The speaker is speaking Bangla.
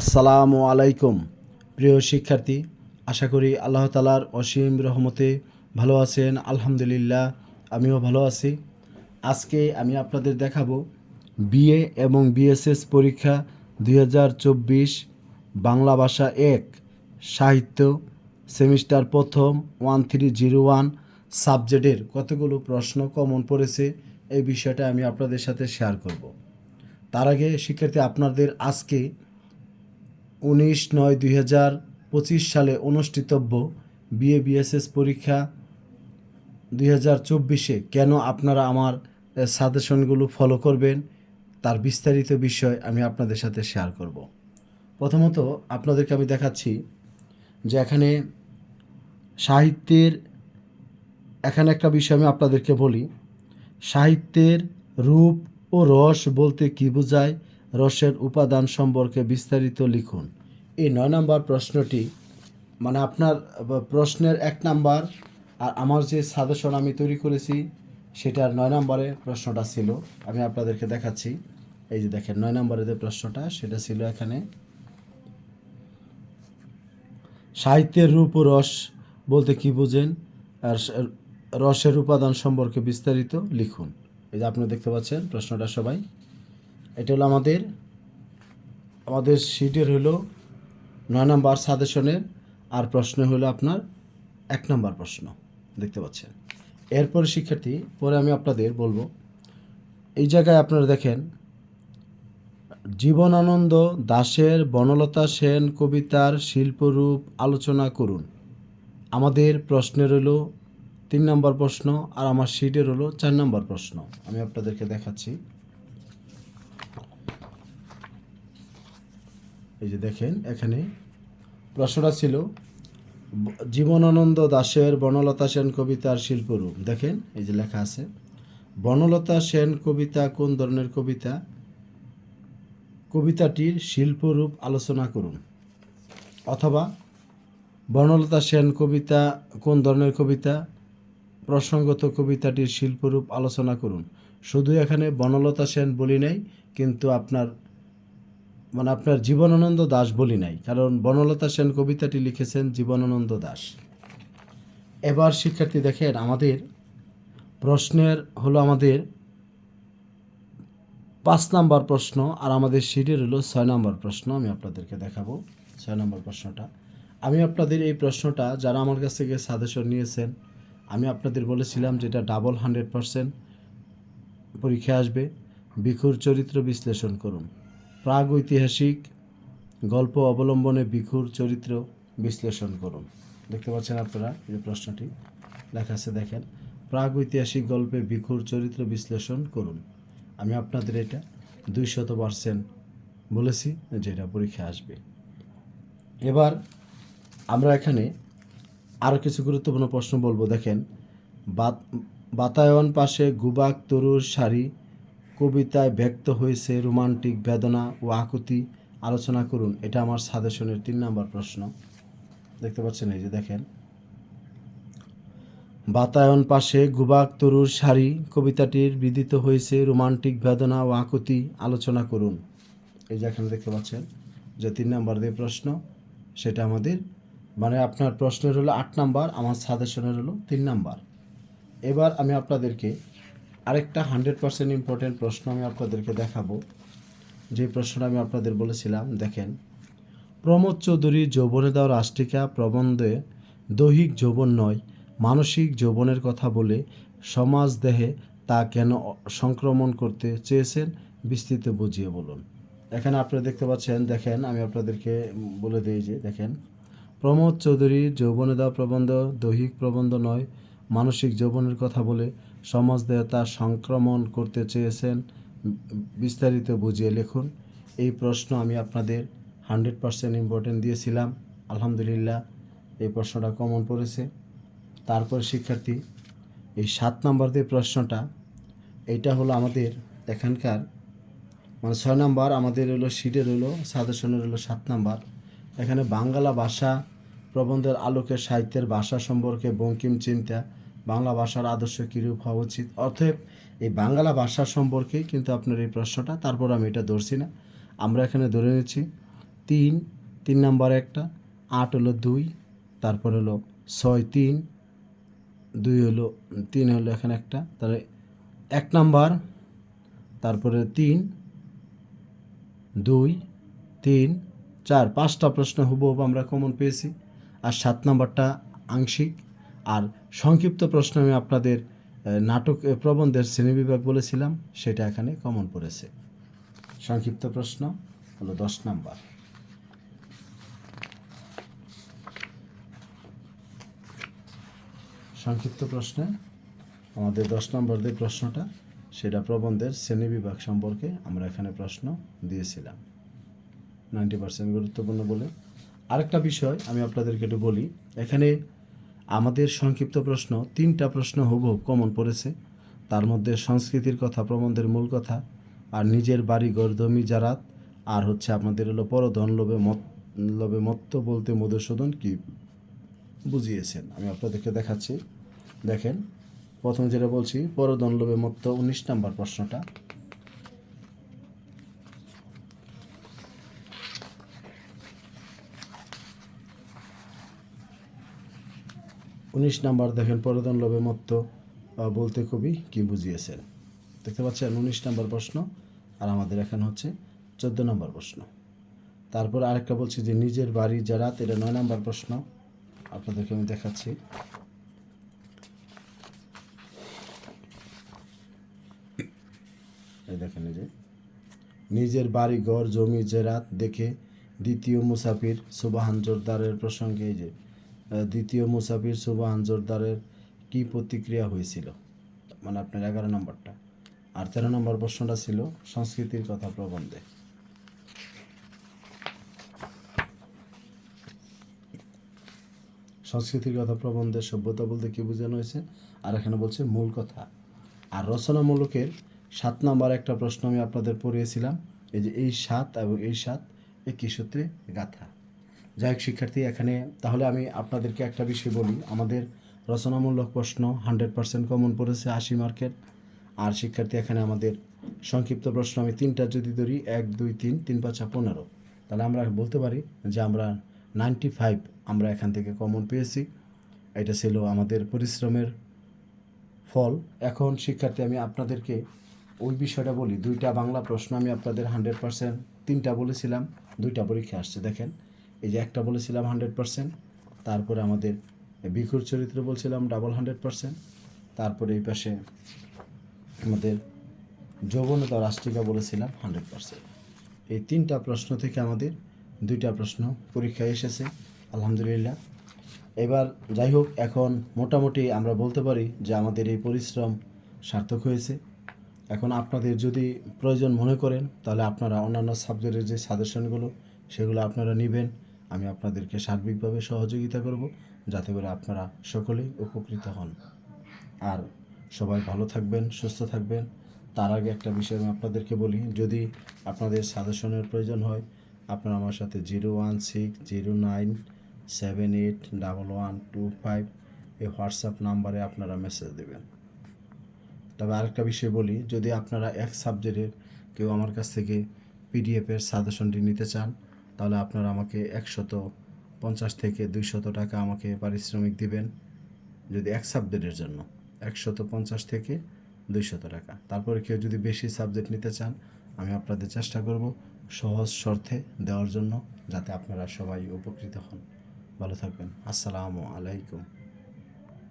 আসসালামু আলাইকুম। প্রিয় শিক্ষার্থী, আশা করি আল্লাহ তালার অসীম রহমতে ভালো আছেন, আলহামদুলিল্লাহ, আমিও ভালো আছি। আজকে আমি আপনাদের দেখাবো বিএ এবং বিএসএস পরীক্ষা দুই হাজার চব্বিশ বাংলা ভাষা এক, সাহিত্য, সেমিস্টার প্রথম, ওয়ান থ্রি জিরো ওয়ান সাবজেক্টের কতগুলো প্রশ্ন কমন পড়েছে, এই বিষয়টা আমি আপনাদের সাথে শেয়ার করব। তার আগে শিক্ষার্থী, আপনাদের আজকে উনিশ নয় দুই হাজার পঁচিশ সালে অনুষ্ঠিতব্য বিএ বিএসএস পরীক্ষা দুই হাজার চব্বিশে কেন আপনারা আমার সাজেশনগুলো ফলো করবেন, তার বিস্তারিত বিষয় আমি আপনাদের সাথে শেয়ার করব। প্রথমত আপনাদেরকে আমি দেখাচ্ছি যে এখানে সাহিত্যের, এখানে একটা বিষয় আমি আপনাদেরকে বলি, সাহিত্যের রূপ ও রস বলতে কী বোঝায় রসের উপাদান সম্পর্কে বিস্তারিত লিখুন। এই নয় নম্বর প্রশ্নটি মানে আপনার প্রশ্নের এক নাম্বার আর আমার যে সাজেশন আমি তৈরি করেছি, সেটার নয় নম্বরে প্রশ্নটা ছিল। আমি আপনাদেরকে দেখাচ্ছি। এই যে দেখেন, নয় নম্বরে যে প্রশ্নটা, সেটা ছিল এখানে। সাহিত্যের রূপ রস বলতে কি বুঝেন? আর রসের উপাদান সম্পর্কে বিস্তারিত লিখুন। এই যে আপনি দেখতে পাচ্ছেন, প্রশ্নটা সবাই এটা হলো আমাদের আমাদের সিটের হলো নয় নম্বর সাজেশনের আর প্রশ্ন হলো আপনার এক নম্বর প্রশ্ন, দেখতে পাচ্ছেন। এরপরে শিক্ষার্থী, পরে আমি আপনাদের বলব, এই জায়গায় আপনারা দেখেন, জীবনানন্দ দাশের বনলতা সেন কবিতার শিল্পরূপ আলোচনা করুন। আমাদের প্রশ্নের হলো তিন নম্বর প্রশ্ন আর আমার সিটের হলো চার নম্বর প্রশ্ন, আমি আপনাদেরকে দেখাচ্ছি। এই যে দেখেন, এখানে প্রশ্নটা ছিল, জীবনানন্দ দাশের বনলতা সেন কবিতার শিল্পরূপ দেখেন, এই যে লেখা আছে, বনলতা সেন কবিতা কোন ধরনের কবিতা? কবিতাটির শিল্পরূপ আলোচনা করুন। অথবা, বনলতা সেন কবিতা কোন ধরনের কবিতা? প্রসঙ্গত কবিতাটির শিল্পরূপ আলোচনা করুন। শুধু এখানে বনলতা সেন বলি নাই, কিন্তু আপনার মানে আপনার জীবনানন্দ দাস বলি নাই, কারণ বনলতা সেন কবিতাটি লিখেছেন জীবনানন্দ দাস। এবার শিক্ষার্থী দেখেন, আমাদের প্রশ্নের হলো আমাদের পাঁচ নাম্বার প্রশ্ন, আর আমাদের সিটের হলো ছয় নাম্বার প্রশ্ন, আমি আপনাদেরকে দেখাবো ছয় নাম্বার প্রশ্নটা। আমি আপনাদের এই প্রশ্নটা যারা আমার কাছ থেকে সাজেশন নিয়েছেন, আমি আপনাদের বলেছিলাম যেটা ডাবল হান্ড্রেড পরীক্ষা আসবে ভিখুর চরিত্র বিশ্লেষণ করুন। প্রাগ ঐতিহাসিক গল্প অবলম্বনে ভিখুর চরিত্র বিশ্লেষণ করুন। দেখতে পাচ্ছেন আপনারা এই প্রশ্নটি লেখা আছে, দেখেন প্রাগ ঐতিহাসিক গল্পে ভিখুর চরিত্র বিশ্লেষণ করুন। আমি আপনাদের এটা দুই শত পার্সেন্ট বলেছি যে এটা পরীক্ষা আসবে। এবার আমরা এখানে আরও কিছু গুরুত্বপূর্ণ প্রশ্ন বলব। দেখেন, বাত- বাতায়ন পাশে গুবাক তরুর শাড়ি কবিতায় ব্যক্ত হয়েছে রোমান্টিক বেদনা ও আকুতি। আলোচনা করুন, এটা আমার সাজেশনের তিন নম্বর প্রশ্ন। দেখতে পাচ্ছেন এই যে, দেখেন। বাতায়ন পাশে গুবাক তরুর শাড়ি, কবিতাটির বিদিত হয়েছে রোমান্টিক বেদনা ও আকুতি। আলোচনা করুন। এই যে, এখানে দেখতে পাচ্ছেন যে, তিন নাম্বার দিয়ে প্রশ্ন, সেটা আমাদের মানে আপনার প্রশ্নের হলো আট নাম্বার, আমার সাজেশনের হলো তিন নাম্বার। এবার আমি আপনাদেরকে আরেকটা হান্ড্রেড পার্সেন্ট ইম্পর্টেন্ট প্রশ্ন আমি আপনাদেরকে দেখাবো। যে প্রশ্নটা আমি আপনাদের বলেছিলাম, দেখেন, প্রমোদ চৌধুরী যৌবনে দেওয়া রাষ্ট্রিকা প্রবন্ধে দৈহিক যৌবন নয়, মানসিক যৌবনের কথা বলে সমাজ দেহে তা কেন সংক্রমণ করতে চেয়েছেন বিস্তৃত বুঝিয়ে বলুন। এখানে আপনারা দেখতে পাচ্ছেন, দেখেন, আমি আপনাদেরকে বলে দিই যে, দেখেন, প্রমোদ চৌধুরীর যৌবনে দেওয়া প্রবন্ধ দৈহিক প্রবন্ধ নয়, মানসিক যৌবনের কথা বলে সমাজ দেহে তা সংক্রমণ করতে চেয়েছেন। বিস্তারিত বুঝিয়ে লিখুন। এই প্রশ্ন আমি আপনাদের হান্ড্রেড পার্সেন্ট ইম্পর্টেন্ট দিয়েছিলাম। আলহামদুলিল্লাহ, এই প্রশ্নটা কমন পড়েছে। তারপর শিক্ষার্থী, এই সাত নম্বর দিয়ে প্রশ্নটা এইটা হলো আমাদের এখানকার মানে ছয় নাম্বার আমাদের হলো সিটের হলো সাজেশনের হলো সাত নাম্বার। এখানে বাংলা ভাষা প্রবন্ধের আলোকে সাহিত্যের ভাষা সম্পর্কে বঙ্কিম চিন্তা বাংলা ভাষার আদর্শ কীরূপ হওয়া উচিত? অতএব এই বাংলা ভাষা সম্পর্কে কিন্তু আপনার এই প্রশ্নটা, তারপর আমি এটা ধরছি না। আমরা এখানে ধরে নিচ্ছি, তিন তিন নাম্বার একটা, আট হলো দুই, তারপর হলো ছয়, তিন, দুই হলো, তিন হলো এখানে একটা, তাহলে এক নাম্বার, তারপরে তিন, দুই, তিন, চার, পাঁচটা প্রশ্ন হুবহুব আমরা কমন পেয়েছি। আর সাত নাম্বারটা আংশিক। আর সংক্ষিপ্ত প্রশ্ন আমি আপনাদের নাটক প্রবন্ধের শ্রেণীবিভাগ বলেছিলাম, সেটা এখানে কমন পড়েছে। সংক্ষিপ্ত প্রশ্ন হলো দশ নম্বর। সংক্ষিপ্ত প্রশ্নে আমাদের দশ নম্বর যে প্রশ্নটা, সেটা প্রবন্ধের শ্রেণীবিভাগ সম্পর্কে আমরা এখানে প্রশ্ন দিয়েছিলাম। নাইনটি পার্সেন্ট গুরুত্বপূর্ণ বলে। আরেকটা বিষয় আমি আপনাদেরকে একটু বলি, এখানে আমাদের সংক্ষিপ্ত প্রশ্ন, তিনটা প্রশ্ন হুবহু কমন পড়েছে। তার মধ্যে সংস্কৃতির কথা, প্রবন্ধের মূল কথা, আর নিজের বাড়ি গর্দমি জারাত, আর হচ্ছে আপনাদের হলো পরধন লোভে মত, লোভে মত্ত বলতে মধুসূদন কি বুঝিয়েছেন? আমি আপনাদেরকে দেখাচ্ছি। দেখেন, প্রথম যেটা বলছি, পরধন লোভে মত্ত, উনিশ নাম্বার প্রশ্নটা। উনিশ নাম্বার দেখেন পরদন লোভে মত্ত বলতে কবি কি বুঝিয়েছেন? দেখতে পাচ্ছেন উনিশ নাম্বার প্রশ্ন, আর আমাদের এখানে হচ্ছে চোদ্দ নম্বর প্রশ্ন। তারপর আরেকটা বলছি যে, নিজের বাড়ি যারা এটা নয় নাম্বার প্রশ্ন। আপনাদেরকে আমি দেখাচ্ছি। এই দেখেন যে, নিজের বাড়ি, ঘর, জমি জেরাত দেখে দ্বিতীয় মুসাফির সুবাহান জোরদারের প্রসঙ্গে এই যে দ্বিতীয় মুসাফির সুবাহান জোরদারের কি প্রতিক্রিয়া হয়েছিল? মানে আপনার এগারো নম্বরটা। আর তেরো নম্বর প্রশ্নটা ছিল সংস্কৃতির কথা প্রবন্ধে। সংস্কৃতির কথা প্রবন্ধে সভ্যতা বলতে কি বোঝানো হয়েছে? আর এখানে বলছে মূল কথা। আর রচনামূলকের সাত নাম্বার একটা প্রশ্ন আমি আপনাদের পড়িয়েছিলাম। এই যে এই সাত এবং এই সাত একই সূত্রে গাথা। যাই হোক, শিক্ষার্থী, এখানে তাহলে আমি আপনাদেরকে একটা বিষয় বলি। আমাদের রচনামূলক প্রশ্ন হান্ড্রেড পার্সেন্ট কমন পড়েছে, আশি মার্কের। আর শিক্ষার্থী, এখানে আমাদের সংক্ষিপ্ত প্রশ্ন আমি তিনটা যদি ধরি, এক, দুই, তিন তিন, পাঁচা পনেরো। তাহলে আমরা বলতে পারি যে আমরা নাইনটি ফাইভ আমরা এখান থেকে কমন পেয়েছি। এটা ছিল আমাদের পরিশ্রমের ফল। এখন শিক্ষার্থী, আমি আপনাদেরকে ওই বিষয়টা বলি। দুইটা বাংলা প্রশ্ন আমি আপনাদের হান্ড্রেড পার্সেন্ট তিনটা বলেছিলাম, দুইটা পরীক্ষা আসছে, দেখেন। এই যে একটা বলেছিলাম হান্ড্রেড পার্সেন্ট, তারপরে আমাদের ভিখুর চরিত্র বলছিলাম ডাবল হান্ড্রেড পার্সেন্ট, তারপরে এই পাশে আমাদের যৌবনতা রাষ্ট্রিকা বলেছিলাম হান্ড্রেড পার্সেন্ট। এই তিনটা প্রশ্ন থেকে আমাদের দুইটা প্রশ্ন পরীক্ষায় এসেছে, আলহামদুলিল্লাহ। এবার যাই হোক, এখন মোটামুটি আমরা বলতে পারি যে আমাদের এই পরিশ্রম সার্থক হয়েছে। এখন আপনাদের যদি প্রয়োজন মনে করেন, তাহলে আপনারা অন্যান্য সাবজেক্টের যে সাজেশনগুলো, সেগুলো আপনারা নেবেন। আমি আপনাদেরকে সার্বিকভাবে সহযোগিতা করব যাতে করে আপনারা সকলেই উপকৃত হন। আর সবাই ভালো থাকবেন, সুস্থ থাকবেন। তার আগে একটা বিষয় আমি আপনাদেরকে বলি, যদি আপনাদের সাজেশনের প্রয়োজন হয়, আপনারা আমার সাথে zero one six, zero nine, seven eight, double one, two five এই হোয়াটসঅ্যাপ নাম্বারে আপনারা মেসেজ দেবেন। তবে আরেকটা বিষয় বলি, যদি আপনারা এক সাবজেক্টের কেউ আমার কাছ থেকে পিডিএফের সাজেশনটি নিতে চান তাহলে আপনারা আমাকে একশত পঞ্চাশ থেকে দুইশত টাকা আমাকে পারিশ্রমিক দিবেন যদি এক সাবজেক্টের জন্য। একশত পঞ্চাশ থেকে দুইশত টাকা। তারপরে কেউ যদি বেশি সাবজেক্ট নিতে চান, আমি আপনাদের চেষ্টা করব সহজ শর্তে দেওয়ার জন্য যাতে আপনারা সবাই উপকৃত হন। ভালো থাকবেন। আসসালামু আলাইকুম।